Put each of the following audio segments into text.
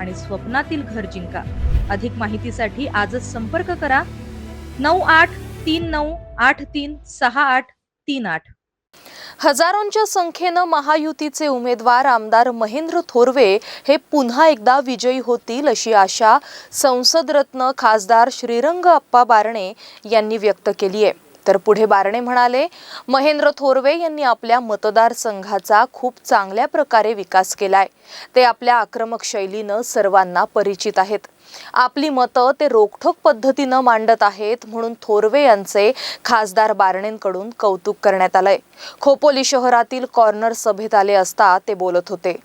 आणि स्वप्नातील घर जिंका. अधिक माहितीसाठी आजच संपर्क करा. नऊ आठ तीन नऊ आठ तीन सहा आठ तीन आठ. हजारोंच्या संख्येनं महायुतीचे उमेदवार आमदार महेंद्र थोरवे हे पुन्हा एकदा विजयी होतील अशी आशा संसदरत्न खासदार श्रीरंग अप्पा बारणे यांनी व्यक्त केली आहे तर पुढे बारणे म्हणाले महेंद्र थोरवे यांनी आपल्या मतदारसंघाचा खूप चांगल्या प्रकारे विकास केलाय. ते आपल्या आक्रमक शैलीनं सर्वांना परिचित आहेत. आपली मतं ते रोखोक पद्धतीनं मांडत आहेत म्हणून थोरवे यांचे खासदार बारणेंकडून कौतुक करण्यात आलंय. खोपोली शहरातील कॉर्नर सभेत आले असता ते बोलत होते.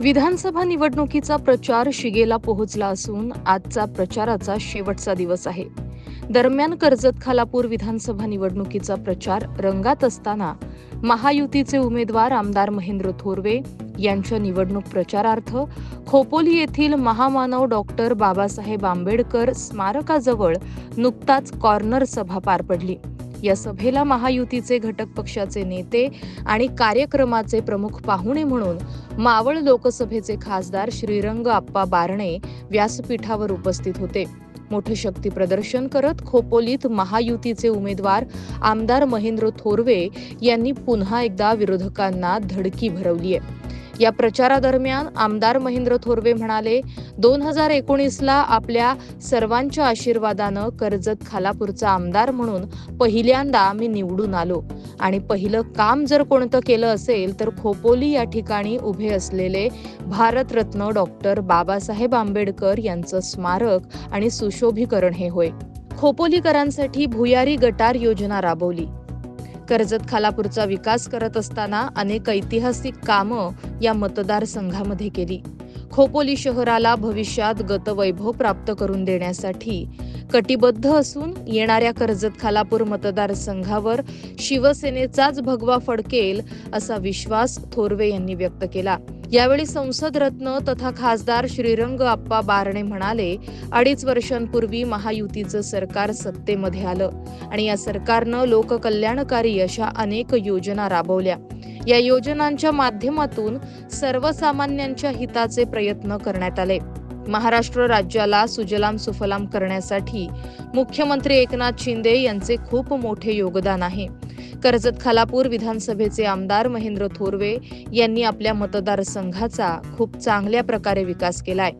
विधानसभा निवडणुकीचा प्रचार शिगेला पोहोचला असून आजचा प्रचाराचा शेवटचा दिवस आहे. दरम्यान कर्जत खालापूर विधानसभा निवडणुकीचा प्रचार रंगात असताना महायुतीचे उमेदवार आमदार महेंद्र थोरवे यांच्या निवडणूक प्रचारार्थ खोपोली येथील महामानव डॉक्टर बाबासाहेब आंबेडकर स्मारकाजवळ नुकताच कॉर्नर सभा पार पडली. या सभेला महायुतीचे घटक पक्षाचे नेते आणि कार्यक्रमाचे प्रमुख पाहुणे म्हणून मावळ लोकसभेचे खासदार श्रीरंग आप्पा बारणे व्यासपीठावर उपस्थित होते. मोठं शक्ती प्रदर्शन करत खोपोलीत महायुतीचे उमेदवार आमदार महेंद्र थोरवे यांनी पुन्हा एकदा विरोधकांना धडकी भरवली आहे. या प्रचारादरम्यान आमदार महेंद्र थोरवे म्हणाले दोन हजार एकोणीसला आपल्या सर्वांच्या आशीर्वादानं कर्जत खालापूरचा आमदार म्हणून पहिल्यांदा आम्ही निवडून आलो. आणि पहिलं काम जर कोणतं केलं असेल तर खोपोली या ठिकाणी उभे असलेले भारतरत्न डॉक्टर बाबासाहेब आंबेडकर यांचं स्मारक आणि सुशोभीकरण हे होय. खोपोलीकरांसाठी भुयारी गटार योजना राबवली. कर्जत खालापूरचा विकास करत असताना अनेक ऐतिहासिक कामं या मतदारसंघामध्ये केली. खोपोली शहराला भविष्यात गतवैभव प्राप्त करून देण्यासाठी कटिबद्ध असून येणाऱ्या कर्जत खालापूर मतदारसंघावर शिवसेनेचाच भगवा फडकेल असा विश्वास थोरवे यांनी व्यक्त केला. यावेळी संसद रत्न तथा खासदार श्रीरंग आप्पा बारणे म्हणाले अडीच वर्षांपूर्वी महायुतीचं सरकार सत्तेमध्ये आलं आणि या सरकारनं लोककल्याणकारी अशा अनेक योजना राबवल्या. या योजनांच्या माध्यमातून सर्वसामान्यांच्या हिताचे प्रयत्न करण्यात आले. महाराष्ट्र राज्याला सुजलाम सुफलाम करण्यासाठी मुख्यमंत्री एकनाथ शिंदे यांचे खूप मोठे योगदान आहे. कर्जत खालापूर विधानसभेचे आमदार महेंद्र थोरवे यांनी आपल्या मतदारसंघाचा खूप चांगल्या प्रकारे विकास केलाय.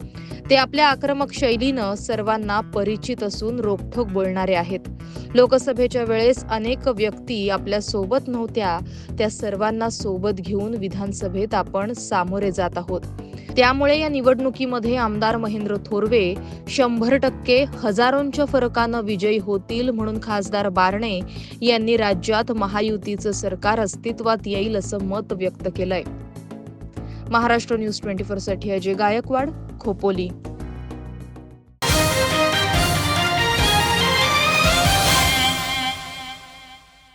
ते आपल्या आक्रमक शैलीनं सर्वांना परिचित असून रोखठोक बोलणारे आहेत. लोकसभेच्या वेळेस अनेक व्यक्ती आपल्यासोबत नव्हत्या त्या सर्वांना सोबत घेऊन विधानसभेत आपण सामोरे जात आहोत. त्यामुळे या निवडणुकीमध्ये आमदार महेंद्र थोरवे शंभर टक्के हजारोंच्या फरकानं विजयी होतील म्हणून खासदार बारणे यांनी राज्यात महायुतीचं सरकार अस्तित्वात येईल असं मत व्यक्त केलंय. महाराष्ट्र न्यूज ट्वेंटी फोरसाठी अजय गायकवाड खोपोली.